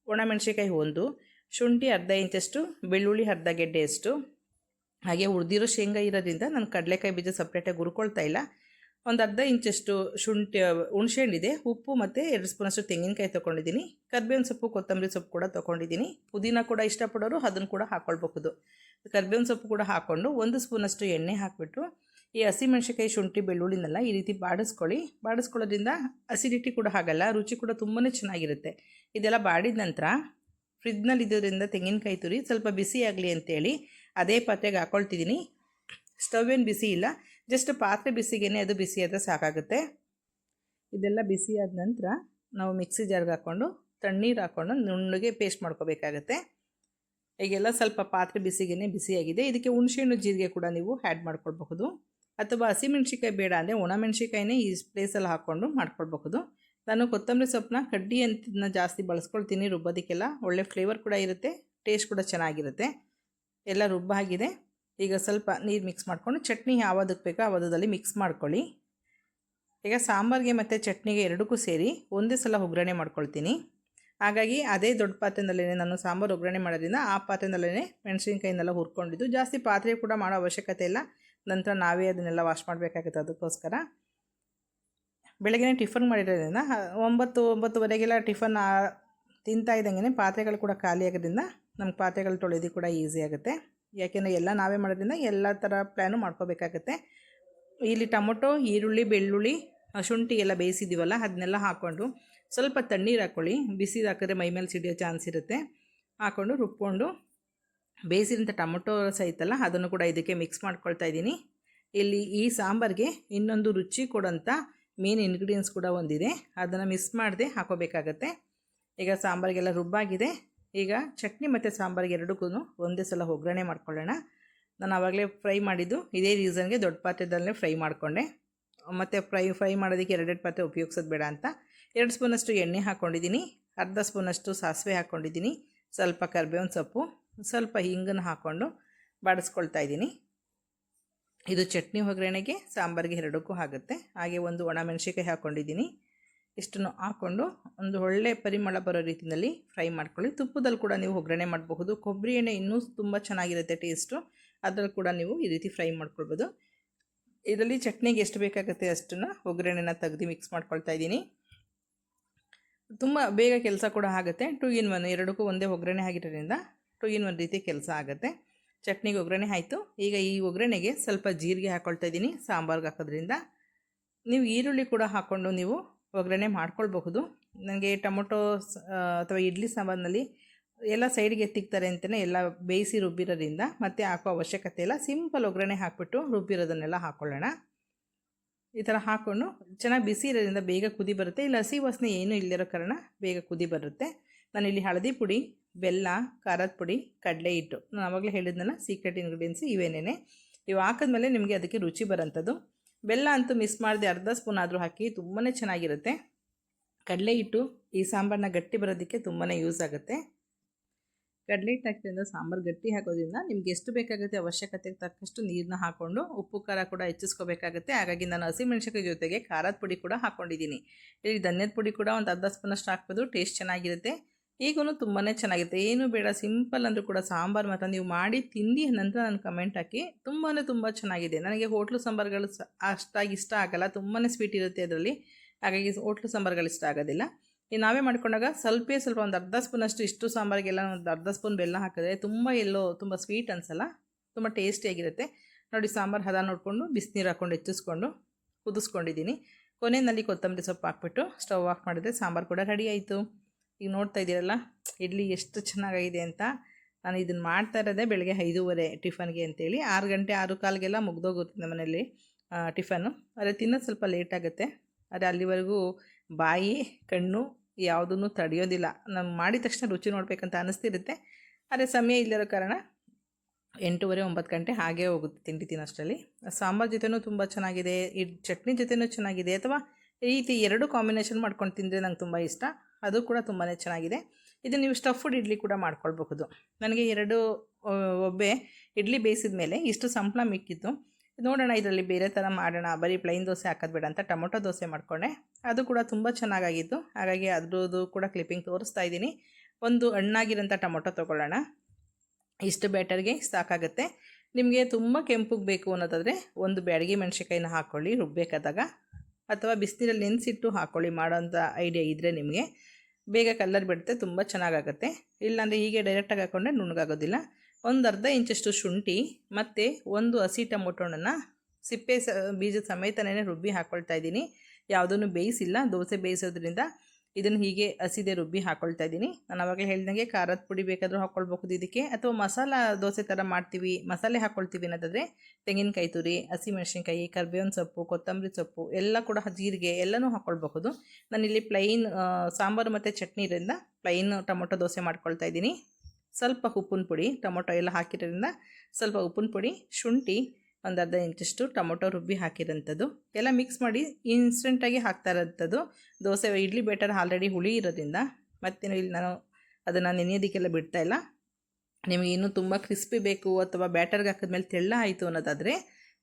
ಒಣಮೆಣ್ಸಿಕಾಯಿ ಒಂದು ಶುಂಠಿ ಅರ್ಧ ಇಂಚಷ್ಟು, ಬೆಳ್ಳುಳ್ಳಿ ಅರ್ಧ ಗೆಡ್ಡೆಯಷ್ಟು, ಹಾಗೆ ಉಳಿದಿರೋ ಶೇಂಗಾ ಇರೋದ್ರಿಂದ ನಾನು ಕಡಲೆಕಾಯಿ ಬೀಜ ಸಪ್ರೇಟಾಗಿ ಹುರ್ಕೊಳ್ತಾ ಇಲ್ಲ. ಒಂದು ಅರ್ಧ ಇಂಚಷ್ಟು ಶುಂಠಿ ಹುಣಸೆಹಣ್ಣಿದೆ, ಉಪ್ಪು ಮತ್ತು ಎರಡು ಸ್ಪೂನಷ್ಟು ತೆಂಗಿನಕಾಯಿ ತೊಗೊಂಡಿದ್ದೀನಿ. ಕರ್ಬೇವಿನ ಸೊಪ್ಪು, ಕೊತ್ತಂಬರಿ ಸೊಪ್ಪು ಕೂಡ ತೊಗೊಂಡಿದ್ದೀನಿ. ಪುದೀನ ಕೂಡ ಇಷ್ಟಪಡೋರು ಅದನ್ನು ಕೂಡ ಹಾಕ್ಕೊಳ್ಬಹುದು ಕರ್ಬೇವಿನ ಸೊಪ್ಪು ಕೂಡ ಹಾಕ್ಕೊಂಡು ಒಂದು ಸ್ಪೂನಷ್ಟು ಎಣ್ಣೆ ಹಾಕಿಬಿಟ್ಟು, ಈ ಹಸಿಮೆಣ್ಸಿಕಾಯಿ ಶುಂಠಿ, ಬೆಳ್ಳುಳ್ಳಿನೆಲ್ಲ ಈ ರೀತಿ ಬಾಡಿಸ್ಕೊಳ್ಳಿ. ಬಾಡಿಸ್ಕೊಳ್ಳೋದ್ರಿಂದ ಅಸಿಡಿಟಿ ಕೂಡ ಆಗಲ್ಲ, ರುಚಿ ಕೂಡ ತುಂಬಾ ಚೆನ್ನಾಗಿರುತ್ತೆ. ಇದೆಲ್ಲ ಬಾಡಿದ ನಂತರ ಫ್ರಿಜ್ನಲ್ಲಿ ಇದ್ದೋದ್ರಿಂದ ತೆಂಗಿನಕಾಯಿ ತುರಿ ಸ್ವಲ್ಪ ಬಿಸಿ ಆಗಲಿ ಅಂತೇಳಿ ಅದೇ ಪಾತ್ರೆಗೆ ಹಾಕ್ಕೊಳ್ತಿದ್ದೀನಿ ಸ್ಟವ್ ಏನು ಬಿಸಿ ಇಲ್ಲ ಜಸ್ಟ್ ಪಾತ್ರೆ ಬಿಸಿಗೇನೆ ಅದು ಬಿಸಿ ಸಾಕಾಗುತ್ತೆ. ಇದೆಲ್ಲ ಬಿಸಿ ಆದ ನಂತರ ನಾವು ಮಿಕ್ಸಿ ಜಾರ್ಗೆ ಹಾಕ್ಕೊಂಡು ತಣ್ಣೀರು ಹಾಕ್ಕೊಂಡು ನುಣ್ಣಗೆ ಪೇಸ್ಟ್ ಮಾಡ್ಕೋಬೇಕಾಗತ್ತೆ. ಈಗೆಲ್ಲ ಸ್ವಲ್ಪ ಪಾತ್ರೆ ಬಿಸಿಗೇನೆ ಬಿಸಿಯಾಗಿದೆ ಇದಕ್ಕೆ ಹುಣಸೆಹಣ್ಣು ಜೀರಿಗೆ ಕೂಡ ನೀವು ಆ್ಯಡ್ ಮಾಡ್ಕೊಳ್ಬಹುದು. ಅಥವಾ ಹಸಿಮೆಣ್ಸಿಕಾಯಿ ಬೇಡ ಅಂದರೆ ಒಣಮೆಣ್ಸಿಕಾಯಿನೇ ಈ ಪ್ಲೇಸಲ್ಲಿ ಹಾಕ್ಕೊಂಡು ಮಾಡ್ಕೊಳ್ಬಹುದು. ನಾನು ಕೊತ್ತಂಬರಿ ಸೊಪ್ಪನ್ನ ಕಡ್ಡಿ ಅಂತ ಜಾಸ್ತಿ ಬಳಸ್ಕೊಳ್ತೀನಿ ರುಬ್ಬೋದಕ್ಕೆಲ್ಲ. ಒಳ್ಳೆ ಫ್ಲೇವರ್ ಕೂಡ ಇರುತ್ತೆ ಟೇಸ್ಟ್ ಕೂಡ ಚೆನ್ನಾಗಿರುತ್ತೆ. ಎಲ್ಲ ರುಬ್ಬಾಗಿದೆ. ಈಗ ಸ್ವಲ್ಪ ನೀರು ಮಿಕ್ಸ್ ಮಾಡಿಕೊಂಡು ಚಟ್ನಿ ಯಾವದಕ್ಕೆ ಬೇಕೋ ಆವಾದದಲ್ಲಿ ಮಿಕ್ಸ್ ಮಾಡ್ಕೊಳ್ಳಿ. ಈಗ ಸಾಂಬಾರಿಗೆ ಮತ್ತು ಚಟ್ನಿಗೆ ಎರಡಕ್ಕೂ ಸೇರಿ ಒಂದೇ ಸಲ ಒಗ್ಗರಣೆ ಮಾಡ್ಕೊಳ್ತೀನಿ. ಹಾಗಾಗಿ ಅದೇ ದೊಡ್ಡ ಪಾತ್ರೆಯಲ್ಲೇ ನಾನು ಸಾಂಬಾರು ಒಗ್ಗರಣೆ ಮಾಡೋದ್ರಿಂದ ಆ ಪಾತ್ರೆಯಲ್ಲೇ ಮೆಣಸಿನ್ಕಾಯಿನೆಲ್ಲ ಹುರ್ಕೊಂಡಿದ್ದು. ಜಾಸ್ತಿ ಪಾತ್ರೆ ಕೂಡ ಮಾಡೋ ಅವಶ್ಯಕತೆ ಇಲ್ಲ. ನಂತರ ನಾವೇ ಅದನ್ನೆಲ್ಲ ವಾಶ್ ಮಾಡಬೇಕಾಗುತ್ತೆ ಅದಕ್ಕೋಸ್ಕರ. ಬೆಳಗ್ಗೆ ಟಿಫನ್ ಮಾಡಿರೋದ್ರಿಂದ ಒಂಬತ್ತು, ಒಂಬತ್ತುವರೆಗೆಲ್ಲ ಟಿಫನ್ ತಿಂತಾ ಇದ್ದಂಗೆ ಪಾತ್ರೆಗಳು ಕೂಡ ಖಾಲಿ ಆಗೋದ್ರಿಂದ ನಮ್ಗೆ ಪಾತ್ರೆಗಳು ತೊಳೆಯೋದು ಕೂಡ ಈಸಿ ಆಗುತ್ತೆ. ಯಾಕೆಂದರೆ ಎಲ್ಲ ನಾವೇ ಮಾಡೋದ್ರಿಂದ ಎಲ್ಲ ಥರ ಪ್ಲ್ಯಾನು ಮಾಡ್ಕೋಬೇಕಾಗತ್ತೆ. ಇಲ್ಲಿ ಟೊಮೊಟೊ, ಈರುಳ್ಳಿ, ಬೆಳ್ಳುಳ್ಳಿ ಶುಂಠಿ ಎಲ್ಲ ಬೇಯಿಸಿದ್ದೀವಲ್ಲ, ಅದನ್ನೆಲ್ಲ ಹಾಕ್ಕೊಂಡು ಸ್ವಲ್ಪ ತಣ್ಣೀರು ಹಾಕ್ಕೊಳ್ಳಿ. ಬಿಸಿ ಹಾಕಿದ್ರೆ ಮೈ ಮೇಲೆ ಸಿಡಿಯೋ ಚಾನ್ಸ್ ಇರುತ್ತೆ. ಹಾಕ್ಕೊಂಡು ರುಬ್ಕೊಂಡು ಬೇಯಿಸಿದಂಥ ಟೊಮೊಟೊ ಸಹಿತಲ್ಲ, ಅದನ್ನು ಕೂಡ ಇದಕ್ಕೆ ಮಿಕ್ಸ್ ಮಾಡ್ಕೊಳ್ತಾ ಇದ್ದೀನಿ. ಇಲ್ಲಿ ಈ ಸಾಂಬಾರಿಗೆ ಇನ್ನೊಂದು ರುಚಿ ಕೊಡೋಂಥ ಮೇನ್ ಇಂಗ್ರೀಡಿಯೆಂಟ್ಸ್ ಕೂಡ ಒಂದಿದೆ. ಅದನ್ನು ಮಿಸ್ ಮಾಡದೆ ಹಾಕೋಬೇಕಾಗತ್ತೆ. ಈಗ ಸಾಂಬಾರಿಗೆಲ್ಲ ರುಬ್ಬಾಗಿದೆ. ಈಗ ಚಟ್ನಿ ಮತ್ತು ಸಾಂಬಾರಿಗೆ ಎರಡಕ್ಕೂ ಒಂದೇ ಸಲ ಒಗ್ಗರಣೆ ಮಾಡ್ಕೊಳ್ಳೋಣ. ನಾನು ಆವಾಗಲೇ ಫ್ರೈ ಮಾಡಿದ್ದು ಇದೇ ರೀಸನ್ಗೆ ದೊಡ್ಡ ಪಾತ್ರೆದಲ್ಲೇ ಫ್ರೈ ಮಾಡಿಕೊಂಡೆ. ಮತ್ತು ಫ್ರೈ ಫ್ರೈ ಮಾಡೋದಕ್ಕೆ ಎರಡೆರಡು ಪಾತ್ರೆ ಉಪಯೋಗಿಸೋದು ಬೇಡ ಅಂತ. ಎರಡು ಸ್ಪೂನಷ್ಟು ಎಣ್ಣೆ ಹಾಕ್ಕೊಂಡಿದ್ದೀನಿ ಅರ್ಧ ಸ್ಪೂನಷ್ಟು ಸಾಸಿವೆ ಹಾಕ್ಕೊಂಡಿದ್ದೀನಿ ಸ್ವಲ್ಪ ಕರ್ಬೇವಿನ ಸೊಪ್ಪು, ಸ್ವಲ್ಪ ಹಿಂಗನ್ನು ಹಾಕ್ಕೊಂಡು ಬಾಡಿಸ್ಕೊಳ್ತಾ ಇದ್ದೀನಿ. ಇದು ಚಟ್ನಿ ಒಗ್ಗರಣೆಗೆ ಸಾಂಬಾರಿಗೆ ಎರಡಕ್ಕೂ ಆಗುತ್ತೆ. ಹಾಗೆ ಒಂದು ಒಣಮೆಣಸಿಕಾಯಿ ಹಾಕ್ಕೊಂಡಿದ್ದೀನಿ ಇಷ್ಟನ್ನು ಹಾಕ್ಕೊಂಡು ಒಂದು ಒಳ್ಳೆ ಪರಿಮಳ ಬರೋ ರೀತಿಯಲ್ಲಿ ಫ್ರೈ ಮಾಡ್ಕೊಳ್ಳಿ. ತುಪ್ಪದಲ್ಲಿ ಕೂಡ ನೀವು ಒಗ್ಗರಣೆ ಮಾಡಬಹುದು. ಕೊಬ್ಬರಿ ಎಣ್ಣೆ ಇನ್ನೂ ತುಂಬ ಚೆನ್ನಾಗಿರುತ್ತೆ ಟೇಸ್ಟು. ಅದರಲ್ಲಿ ಕೂಡ ನೀವು ಈ ರೀತಿ ಫ್ರೈ ಮಾಡ್ಕೊಳ್ಬೋದು. ಇದರಲ್ಲಿ ಚಟ್ನಿಗೆ ಎಷ್ಟು ಬೇಕಾಗುತ್ತೆ ಅಷ್ಟನ್ನು ಒಗ್ಗರಣೆನ ತೆಗೆದು ಮಿಕ್ಸ್ ಮಾಡ್ಕೊಳ್ತಾ ಇದ್ದೀನಿ. ತುಂಬ ಬೇಗ ಕೆಲಸ ಕೂಡ ಆಗುತ್ತೆ. ಟು ಇನ್ ಒನ್ ಎರಡಕ್ಕೂ ಒಂದೇ ಒಗ್ಗರಣೆ ಆಗಿರೋದ್ರಿಂದ ಟು ಇನ್ ಒನ್ ರೀತಿ ಕೆಲಸ ಆಗುತ್ತೆ. ಚಟ್ನಿಗೆ ಒಗ್ಗರಣೆ ಆಯಿತು. ಈಗ ಈ ಒಗ್ಗರಣೆಗೆ ಸ್ವಲ್ಪ ಜೀರಿಗೆ ಹಾಕ್ಕೊಳ್ತಾ ಇದ್ದೀನಿ. ಸಾಂಬಾರ್ಗೆ ಹಾಕೋದ್ರಿಂದ. ನೀವು ಈರುಳ್ಳಿ ಕೂಡ ಹಾಕ್ಕೊಂಡು ನೀವು ಒಗ್ಗರಣೆ ಮಾಡ್ಕೊಳ್ಬಹುದು. ನನಗೆ ಟೊಮೊಟೊ ಅಥವಾ ಇಡ್ಲಿ ಸಾಂಬಾರ್ನಲ್ಲಿ ಎಲ್ಲ ಸೈಡ್ಗೆ ತಿಕ್ತಾರೆ ಅಂತಲೇ ಎಲ್ಲ ಬೇಯಿಸಿ ರುಬ್ಬಿರೋದ್ರಿಂದ ಮತ್ತೆ ಹಾಕೋ ಅವಶ್ಯಕತೆ ಇಲ್ಲ. ಸಿಂಪಲ್ ಒಗ್ಗರಣೆ ಹಾಕ್ಬಿಟ್ಟು ರುಬ್ಬಿರೋದನ್ನೆಲ್ಲ ಹಾಕ್ಕೊಳ್ಳೋಣ ಈ ಥರ ಹಾಕ್ಕೊಂಡು ಚೆನ್ನಾಗಿ ಬಿಸಿ ಇರೋದ್ರಿಂದ ಬೇಗ ಕುದಿ ಬರುತ್ತೆ. ಇಲ್ಲ ಹಸಿ ವಾಸನೆ ಏನೂ ಇಲ್ಲದಿರೋ ಕಾರಣ ಬೇಗ ಕುದಿ ಬರುತ್ತೆ. ನಾನಿಲ್ಲಿ ಹಳದಿ ಪುಡಿ ಬೆಲ್ಲ, ಖಾರದ ಪುಡಿ, ಕಡಲೆ ಹಿಟ್ಟು. ನಾನು ಆವಾಗಲೇ ಹೇಳಿದ್ನಲ್ಲ ಸೀಕ್ರೆಟ್ ಇಂಗ್ರೀಡಿಯೆಂಟ್ಸ್ ಇವೇನೇನೆ. ಇವು ಹಾಕಿದ್ಮೇಲೆ ನಿಮಗೆ ಅದಕ್ಕೆ ರುಚಿ ಬರೋಂಥದ್ದು. ಬೆಲ್ಲ ಅಂತೂ ಮಿಸ್ ಮಾಡಿದೆ ಅರ್ಧ ಸ್ಪೂನ್ ಆದರೂ ಹಾಕಿ ತುಂಬಾ ಚೆನ್ನಾಗಿರುತ್ತೆ. ಕಡಲೆ ಹಿಟ್ಟು, ಈ ಸಾಂಬಾರನ್ನ ಗಟ್ಟಿ ಬರೋದಕ್ಕೆ ತುಂಬಾ ಯೂಸ್ ಆಗುತ್ತೆ. ಕಡಲೆ ಹಿಟ್ಟು ಹಾಕಿದ್ರಿಂದ ಸಾಂಬಾರು ಗಟ್ಟಿ ಹಾಕೋದ್ರಿಂದ ನಿಮ್ಗೆ ಎಷ್ಟು ಬೇಕಾಗುತ್ತೆ ಅವಶ್ಯಕತೆಗೆ ತಕ್ಕಷ್ಟು ನೀರನ್ನ ಹಾಕ್ಕೊಂಡು ಉಪ್ಪು, ಖಾರ ಕೂಡ ಹೆಚ್ಚಿಸ್ಕೋಬೇಕಾಗುತ್ತೆ. ಹಾಗಾಗಿ ನಾನು ಹಸಿಮೆಣ್ಸಿಕಾಯಿ ಜೊತೆಗೆ ಖಾರದ ಪುಡಿ ಕೂಡ ಹಾಕ್ಕೊಂಡಿದ್ದೀನಿ ಇಲ್ಲಿ ಧನ್ಯದ ಪುಡಿ ಕೂಡ ಒಂದು ಅರ್ಧ ಸ್ಪೂನಷ್ಟು ಹಾಕ್ಬೋದು ಟೇಸ್ಟ್ ಚೆನ್ನಾಗಿರುತ್ತೆ. ಈಗೂ ತುಂಬಾ ಚೆನ್ನಾಗಿರುತ್ತೆ ಏನು ಬೇಡ, ಸಿಂಪಲ್ ಅಂದರೂ ಕೂಡ ಸಾಂಬಾರು ಮಾತ್ರ ನೀವು ಮಾಡಿ ತಿಂದಿ ನಂತರ ನಾನು ಕಮೆಂಟ್ ಹಾಕಿ ತುಂಬಾ ತುಂಬ ಚೆನ್ನಾಗಿದೆ. ನನಗೆ ಹೋಟ್ಲು ಸಾಂಬಾರುಗಳು ಅಷ್ಟಾಗಿ ಇಷ್ಟ ಆಗಲ್ಲ. ತುಂಬಾ ಸ್ವೀಟ್ ಇರುತ್ತೆ ಅದರಲ್ಲಿ. ಹಾಗಾಗಿ ಹೋಟ್ಲು ಸಾಂಬಾರುಗಳು ಇಷ್ಟ ಆಗೋದಿಲ್ಲ. ಈ ನಾವೇ ಮಾಡ್ಕೊಂಡಾಗ ಸ್ವಲ್ಪ ಸ್ವಲ್ಪ ಒಂದು ಅರ್ಧ ಸ್ಪೂನಷ್ಟು ಇಷ್ಟು ಸಾಂಬಾರಿಗೆಲ್ಲ ಒಂದು ಅರ್ಧ ಸ್ಪೂನ್ ಬೆಲ್ಲ ಹಾಕಿದ್ರೆ ತುಂಬ ಎಲ್ಲೋ ತುಂಬ ಸ್ವೀಟ್ ಅನಿಸಲ್ಲ. ತುಂಬ ಟೇಸ್ಟಿಯಾಗಿರುತ್ತೆ ನೋಡಿ ಸಾಂಬಾರು ಹದ ನೋಡಿಕೊಂಡು, ಬಿಸಿನೀರು ಹಾಕ್ಕೊಂಡು ಹೆಚ್ಚಿಸ್ಕೊಂಡು ಕುದಿಸ್ಕೊಂಡಿದ್ದೀನಿ. ಕೊನೆಯಲ್ಲಿ ಕೊತ್ತಂಬರಿ ಸೊಪ್ಪು ಹಾಕ್ಬಿಟ್ಟು, ಸ್ಟವ್ ಆಫ್ ಮಾಡಿದ್ರೆ ಸಾಂಬಾರು ಕೂಡ ರೆಡಿ ಆಯಿತು. ಈಗ ನೋಡ್ತಾ ಇದ್ದೀರಲ್ಲ ಇಡ್ಲಿ ಎಷ್ಟು ಚೆನ್ನಾಗಿದೆ ಅಂತ. ನಾನು ಇದನ್ನು ಮಾಡ್ತಾ ಇರೋದೇ ಬೆಳಗ್ಗೆ ಐದೂವರೆ ಟಿಫನ್ಗೆ ಅಂತೇಳಿ. ಆರು ಗಂಟೆ, ಆರು ಕಾಲಿಗೆಲ್ಲ ಮುಗ್ದೋಗುತ್ತೆ ನಮ್ಮ ಮನೇಲಿ ಟಿಫನ್ನು. ಆದರೆ ತಿನ್ನೋದು ಸ್ವಲ್ಪ ಲೇಟ್ ಆಗುತ್ತೆ. ಆದರೆ ಅಲ್ಲಿವರೆಗೂ ಬಾಯಿ, ಕಣ್ಣು ಯಾವುದನ್ನು ತಡೆಯೋದಿಲ್ಲ. ನಾನು ಮಾಡಿದ ತಕ್ಷಣ ರುಚಿ ನೋಡಬೇಕಂತ ಅನ್ನಿಸ್ತಿರುತ್ತೆ ಆದರೆ ಸಮಯ ಇಲ್ಲಿರೋ ಕಾರಣ ಎಂಟೂವರೆ, ಒಂಬತ್ತು ಗಂಟೆ ಹಾಗೇ ಹೋಗುತ್ತೆ ತಿಂಡಿ ತಿನ್ನೋಷ್ಟರಲ್ಲಿ ಸಾಂಬಾರು ಜೊತೆನೂ ತುಂಬ ಚೆನ್ನಾಗಿದೆ ಈ ಚಟ್ನಿ ಜೊತೆನೂ ಚೆನ್ನಾಗಿದೆ. ಅಥವಾ ಈ ರೀತಿ ಎರಡು ಕಾಂಬಿನೇಷನ್ ಮಾಡ್ಕೊಂಡು ತಿಂದರೆ ನಂಗೆ ತುಂಬ ಇಷ್ಟ. ಅದು ಕೂಡ ತುಂಬಾ ಚೆನ್ನಾಗಿದೆ. ಇದು ನೀವು ಸ್ಟಫ್ಡ್ ಇಡ್ಲಿ ಕೂಡ ಮಾಡ್ಕೊಳ್ಬಹುದು. ನನಗೆ ಎರಡು ಒಬ್ಬೆ ಇಡ್ಲಿ ಬೇಯಿಸಿದ ಮೇಲೆ ಇಷ್ಟು ಸಂಪಳ ಮಿಕ್ಕಿತ್ತು ನೋಡೋಣ ಇದರಲ್ಲಿ ಬೇರೆ ಥರ ಮಾಡೋಣ. ಬರೀ ಪ್ಲೈನ್ ದೋಸೆ ಹಾಕೋದು ಬೇಡ ಅಂತ ಟೊಮೊಟೊ ದೋಸೆ ಮಾಡಿಕೊಂಡೆ. ಅದು ಕೂಡ ತುಂಬ ಚೆನ್ನಾಗಾಗಿತ್ತು ಹಾಗಾಗಿ ಅದ್ರದ್ದು ಕೂಡ ಕ್ಲಿಪ್ಪಿಂಗ್ ತೋರಿಸ್ತಾ ಇದ್ದೀನಿ. ಒಂದು ಹಣ್ಣಾಗಿರೋಂಥ ಟೊಮೊಟೊ ತೊಗೊಳ್ಳೋಣ. ಇಷ್ಟು ಬ್ಯಾಟರ್ಗೆ ಸಾಕಾಗುತ್ತೆ. ನಿಮಗೆ ತುಂಬ ಕೆಂಪುಗೆ ಬೇಕು ಅನ್ನೋದಾದರೆ ಒಂದು ಬ್ಯಾಡಗಿ ಮೆಣಸಿಕಾಯಿನ ಹಾಕ್ಕೊಳ್ಳಿ ರುಬ್ಬೇಕಾದಾಗ. ಅಥವಾ ಬಿಸಿನೀರಲ್ಲಿ ನೆನೆಸಿಟ್ಟು ಹಾಕ್ಕೊಳ್ಳಿ ಮಾಡೋಂಥ ಐಡಿಯಾ ಇದ್ದರೆ ನಿಮಗೆ ಬೇಗ ಕಲ್ಲರ್ ಬಿಡುತ್ತೆ, ತುಂಬ ಚೆನ್ನಾಗಾಗುತ್ತೆ. ಇಲ್ಲಾಂದರೆ ಹೀಗೆ ಡೈರೆಕ್ಟಾಗಿ ಹಾಕ್ಕೊಂಡ್ರೆ ನುಣ್ಣಗಾಗೋದಿಲ್ಲ. ಒಂದು ಅರ್ಧ ಇಂಚಷ್ಟು ಶುಂಠಿ ಮತ್ತು ಒಂದು ಹಸಿ ಟೊಮೊಟೊಣನ್ನು ಸಿಪ್ಪೆ ಸ ಬೀಜದ ಸಮೇತನೇ ರುಬ್ಬಿ ಹಾಕ್ಕೊಳ್ತಾ ಇದ್ದೀನಿ. ಯಾವುದನ್ನು ಬೇಯಿಸಿಲ್ಲ, ದೋಸೆ ಬೇಯಿಸೋದ್ರಿಂದ ಇದನ್ನು ಹೀಗೆ ಹಸಿದೆ ರುಬ್ಬಿ ಹಾಕ್ಕೊಳ್ತಾ ಇದ್ದೀನಿ. ನಾನು ಅವಾಗಲೇ ಹೇಳಿದಂಗೆ ಖಾರದ ಪುಡಿ ಬೇಕಾದರೂ ಹಾಕ್ಕೊಳ್ಬಹುದು ಇದಕ್ಕೆ. ಅಥವಾ ಮಸಾಲ ದೋಸೆ ಥರ ಮಾಡ್ತೀವಿ. ಮಸಾಲೆ ಹಾಕ್ಕೊಳ್ತೀವಿ ಅನ್ನೋದಾದರೆ ತೆಂಗಿನಕಾಯಿ ತುರಿ, ಹಸಿಮೆಣಸಿನ್ಕಾಯಿ, ಕರ್ಬೇವಿನ ಸೊಪ್ಪು, ಕೊತ್ತಂಬರಿ ಸೊಪ್ಪು ಎಲ್ಲ ಕೂಡ ಜೀರಿಗೆ ಎಲ್ಲನೂ ಹಾಕ್ಕೊಳ್ಬಹುದು ನಾನಿಲ್ಲಿ ಪ್ಲೈನ್ ಸಾಂಬಾರು ಮತ್ತು ಚಟ್ನಿ ಇರೋದ್ರಿಂದ ಪ್ಲೈನ್ ಟೊಮೊಟೊ ದೋಸೆ ಮಾಡ್ಕೊಳ್ತಾ ಇದ್ದೀನಿ. ಸ್ವಲ್ಪ ಉಪ್ಪಿನ ಪುಡಿ ಟೊಮೊಟೊ ಎಲ್ಲ ಹಾಕಿರೋದ್ರಿಂದ ಸ್ವಲ್ಪ ಉಪ್ಪಿನ ಪುಡಿ, ಶುಂಠಿ ಒಂದು ಅರ್ಧ ಇಂಚಷ್ಟು ಟೊಮೊಟೊ ರುಬ್ಬಿ ಹಾಕಿರೋಂಥದ್ದು. ಎಲ್ಲ ಮಿಕ್ಸ್ ಮಾಡಿ ಇನ್ಸ್ಟೆಂಟಾಗಿ ಹಾಕ್ತಾ ಇರೋಂಥದ್ದು. ದೋಸೆ, ಇಡ್ಲಿ ಬೇಟರ್ ಆಲ್ರೆಡಿ ಹುಳಿ ಇರೋದ್ರಿಂದ. ಮತ್ತೇನು ಇಲ್ಲಿ, ನಾನು ಅದನ್ನು ನೆನೆಯೋದಕ್ಕೆಲ್ಲ ಬಿಡ್ತಾ ಇಲ್ಲ. ನಿಮಗೆ ಇನ್ನೂ ತುಂಬ ಕ್ರಿಸ್ಪಿ ಬೇಕು ಅಥವಾ ಬ್ಯಾಟರ್ಗೆ ಹಾಕಿದ್ಮೇಲೆ ತೆಳ್ಳ ಆಯಿತು ಅನ್ನೋದಾದರೆ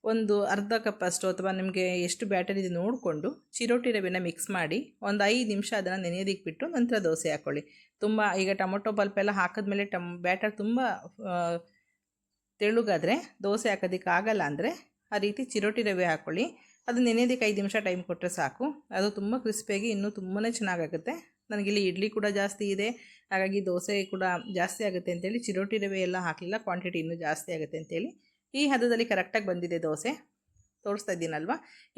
ಒಂದು ಅರ್ಧ ಕಪ್ ಅಷ್ಟು ಅಥವಾ ನಿಮಗೆ ಎಷ್ಟು ಬ್ಯಾಟರ್ ಇದೆ ನೋಡಿಕೊಂಡು ಚಿರೋಟಿ ರವೆನ ಮಿಕ್ಸ್ ಮಾಡಿ ಒಂದು ಐದು ನಿಮಿಷ ಅದನ್ನು ನೆನೆಯೋದಕ್ಕೆ ಬಿಟ್ಟು ನಂತರ ದೋಸೆ ಹಾಕ್ಕೊಳ್ಳಿ ತುಂಬ ಈಗ ಟೊಮೊಟೊ ಬಲ್ಪೆಲ್ಲ ಹಾಕಿದ್ಮೇಲೆ ಟಮ್ ಬ್ಯಾಟರ್ ತುಂಬ ತೆಳುಗಾದರೆ, ದೋಸೆ ಹಾಕೋದಕ್ಕೆ ಆಗಲ್ಲ ಅಂದರೆ ಆ ರೀತಿ ಚಿರೋಟಿ ರವೆ ಹಾಕ್ಕೊಳ್ಳಿ ಅದು ನೆನೆಯೋದಕ್ಕೆ ಐದು ನಿಮಿಷ ಟೈಮ್ ಕೊಟ್ಟರೆ ಸಾಕು. ಅದು ತುಂಬ ಕ್ರಿಸ್ಪಿಯಾಗಿ ಇನ್ನೂ ತುಂಬಾ ಚೆನ್ನಾಗಾಗುತ್ತೆ. ನನಗಿಲ್ಲಿ ಇಡ್ಲಿ ಕೂಡ ಜಾಸ್ತಿ ಇದೆ. ಹಾಗಾಗಿ ದೋಸೆ ಕೂಡ ಜಾಸ್ತಿ ಆಗುತ್ತೆ ಅಂತೇಳಿ ಚಿರೋಟಿ ರವೆ ಎಲ್ಲ ಹಾಕಲಿಲ್ಲ ಕ್ವಾಂಟಿಟಿ ಇನ್ನೂ ಜಾಸ್ತಿ ಆಗುತ್ತೆ ಅಂತೇಳಿ. ಈ ಹದದಲ್ಲಿ ಕರೆಕ್ಟಾಗಿ ಬಂದಿದೆ ದೋಸೆ. ತೋರಿಸ್ತಾ ಇದ್ದೀನಲ್ವ?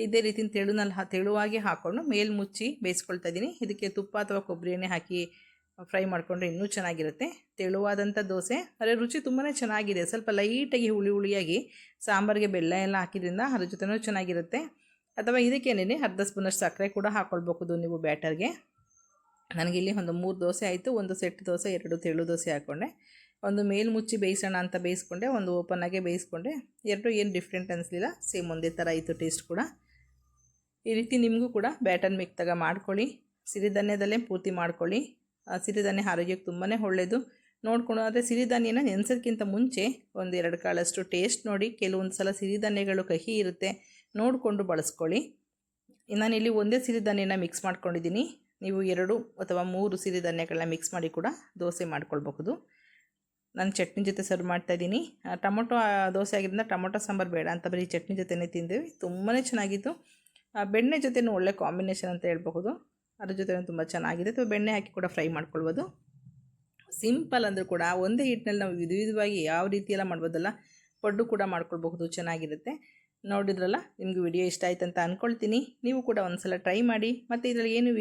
ಇದೇ ರೀತಿ ತೆಳುನಲ್ಲಿ ತೆಳುವಾಗಿ ಹಾಕ್ಕೊಂಡು ಮೇಲ್ ಮುಚ್ಚಿ ಬೇಯಿಸ್ಕೊಳ್ತಾ ಇದ್ದೀನಿ. ಇದಕ್ಕೆ ತುಪ್ಪ ಅಥವಾ ಕೊಬ್ಬರಿ ಎಣ್ಣೆ ಹಾಕಿ ಫ್ರೈ ಮಾಡಿಕೊಂಡ್ರೆ ಇನ್ನೂ ಚೆನ್ನಾಗಿರುತ್ತೆ. ತೆಳುವಾದಂಥ ದೋಸೆ. ಆದರೆ ರುಚಿ ತುಂಬಾ ಚೆನ್ನಾಗಿದೆ. ಸ್ವಲ್ಪ ಲೈಟಾಗಿ ಹುಳಿ ಹುಳಿಯಾಗಿ ಸಾಂಬಾರಿಗೆ ಬೆಲ್ಲ ಎಲ್ಲ ಹಾಕಿದ್ರಿಂದ ಅದ್ರ ಜೊತೆನೂ ಚೆನ್ನಾಗಿರುತ್ತೆ. ಅಥವಾ ಇದಕ್ಕೇನೇನೆ ಅರ್ಧ ಸ್ಪೂನಷ್ಟು ಸಕ್ಕರೆ ಕೂಡ ಹಾಕ್ಕೊಳ್ಬಹುದು ನೀವು ಬ್ಯಾಟರ್ಗೆ. ನನಗಿಲ್ಲಿ ಒಂದು ಮೂರು ದೋಸೆ ಆಯಿತು. ಒಂದು ಸೆಟ್ ದೋಸೆ, ಎರಡು ತೆಳು ದೋಸೆ ಹಾಕ್ಕೊಂಡೆ ಒಂದು ಮೇಲ್ ಮುಚ್ಚಿ ಬೇಯಿಸೋಣ ಅಂತ ಬೇಯಿಸ್ಕೊಂಡೆ. ಒಂದು ಓಪನಾಗೆ ಬೇಯಿಸ್ಕೊಂಡೆ. ಎರಡು ಏನು ಡಿಫ್ರೆಂಟ್ ಅನಿಸ್ಲಿಲ್ಲ. ಸೇಮ್ ಒಂದೇ ಥರ ಇತ್ತು ಟೇಸ್ಟ್ ಕೂಡ. ಈ ರೀತಿ ನಿಮಗೂ ಕೂಡ ಬ್ಯಾಟರ್ ಮಿಕ್ತಾಗ ಮಾಡ್ಕೊಳ್ಳಿ. ಸಿರಿಧಾನ್ಯದಲ್ಲೇ ಪೂರ್ತಿ ಮಾಡ್ಕೊಳ್ಳಿ. ಸಿರಿಧಾನ್ಯ ಆರೋಗ್ಯಕ್ಕೆ ತುಂಬಾ ಒಳ್ಳೆಯದು ನೋಡ್ಕೊಂಡು ಆದರೆ ಸಿರಿಧಾನ್ಯನ ನೆನೆಸೋದಕ್ಕಿಂತ ಮುಂಚೆ ಒಂದು ಎರಡು ಕಾಳಷ್ಟು ಟೇಸ್ಟ್ ನೋಡಿ, ಕೆಲವೊಂದು ಸಲ ಸಿರಿಧಾನ್ಯಗಳು ಕಹಿ ಇರುತ್ತೆ, ನೋಡಿಕೊಂಡು ಬಳಸ್ಕೊಳ್ಳಿ. ನಾನಿಲ್ಲಿ ಒಂದೇ ಸಿರಿಧಾನ್ಯನ ಮಿಕ್ಸ್ ಮಾಡ್ಕೊಂಡಿದ್ದೀನಿ. ನೀವು ಎರಡು ಅಥವಾ ಮೂರು ಸಿರಿಧಾನ್ಯಗಳನ್ನ ಮಿಕ್ಸ್ ಮಾಡಿ ಕೂಡ ದೋಸೆ ಮಾಡ್ಕೊಳ್ಬಹುದು. ನಾನು ಚಟ್ನಿ ಜೊತೆ ಸರ್ವ್ ಮಾಡ್ತಾಯಿದ್ದೀನಿ ಟೊಮೊಟೊ ದೋಸೆ ಆಗಿದ್ದರಿಂದ ಟೊಮೊಟೊ ಸಾಂಬಾರು ಬೇಡ ಅಂತ ಬರೀ ಚಟ್ನಿ ಜೊತೆನೇ ತಿಂದೇವಿ. ತುಂಬಾ ಚೆನ್ನಾಗಿತ್ತು. ಬೆಣ್ಣೆ ಜೊತೆನೂ ಒಳ್ಳೆ ಕಾಂಬಿನೇಷನ್ ಅಂತ ಹೇಳ್ಬಹುದು. ಅದ್ರ ಜೊತೆ ತುಂಬ ಚೆನ್ನಾಗಿದೆ. ಅಥವಾ ಬೆಣ್ಣೆ ಹಾಕಿ ಕೂಡ ಫ್ರೈ ಮಾಡ್ಕೊಳ್ಬೋದು. ಸಿಂಪಲ್ ಅಂದರೂ ಕೂಡ ಒಂದೇ ಹಿಟ್ಟಿನಲ್ಲಿ ನಾವು ವಿಧ ವಿಧವಾಗಿ ಯಾವ ರೀತಿ ಎಲ್ಲ ಮಾಡ್ಬೋದಲ್ಲ ಪಡ್ಡು ಕೂಡ ಮಾಡ್ಕೊಳ್ಬಹುದು, ಚೆನ್ನಾಗಿರುತ್ತೆ. ನೋಡಿದ್ರಲ್ಲ, ನಿಮಗೆ ವಿಡಿಯೋ ಇಷ್ಟ ಆಯ್ತು ಅಂತ ಅಂದ್ಕೊಳ್ತೀನಿ ನೀವು ಕೂಡ ಒಂದ್ಸಲ ಟ್ರೈ ಮಾಡಿ. ಮತ್ತು ಇದರಲ್ಲಿ ಏನು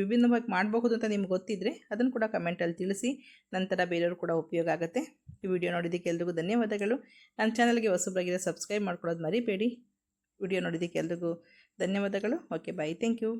ವಿಭಿನ್ನವಾಗಿ ಮಾಡಬಹುದು ಅಂತ ನಿಮ್ಗೆ ಗೊತ್ತಿದ್ದರೆ ಅದನ್ನು ಕೂಡ ಕಮೆಂಟಲ್ಲಿ ತಿಳಿಸಿ. ನಂತರ ಬೇರೆಯವರು ಕೂಡ ಉಪಯೋಗ ಆಗುತ್ತೆ. ಈ ವಿಡಿಯೋ ನೋಡಿದ್ದಕ್ಕೆ ಎಲ್ರಿಗೂ ಧನ್ಯವಾದಗಳು. ನನ್ನ ಚಾನಲ್ಗೆ ಹೊಸಬ್ರಾಗಿರೋ ಸಬ್ಸ್ಕ್ರೈಬ್ ಮಾಡ್ಕೊಳ್ಳೋದು ಮರಿಬೇಡಿ. ವಿಡಿಯೋ ನೋಡಿದ್ದಕ್ಕೆ ಎಲ್ರಿಗೂ ಧನ್ಯವಾದಗಳು. Okay, bye. Thank you.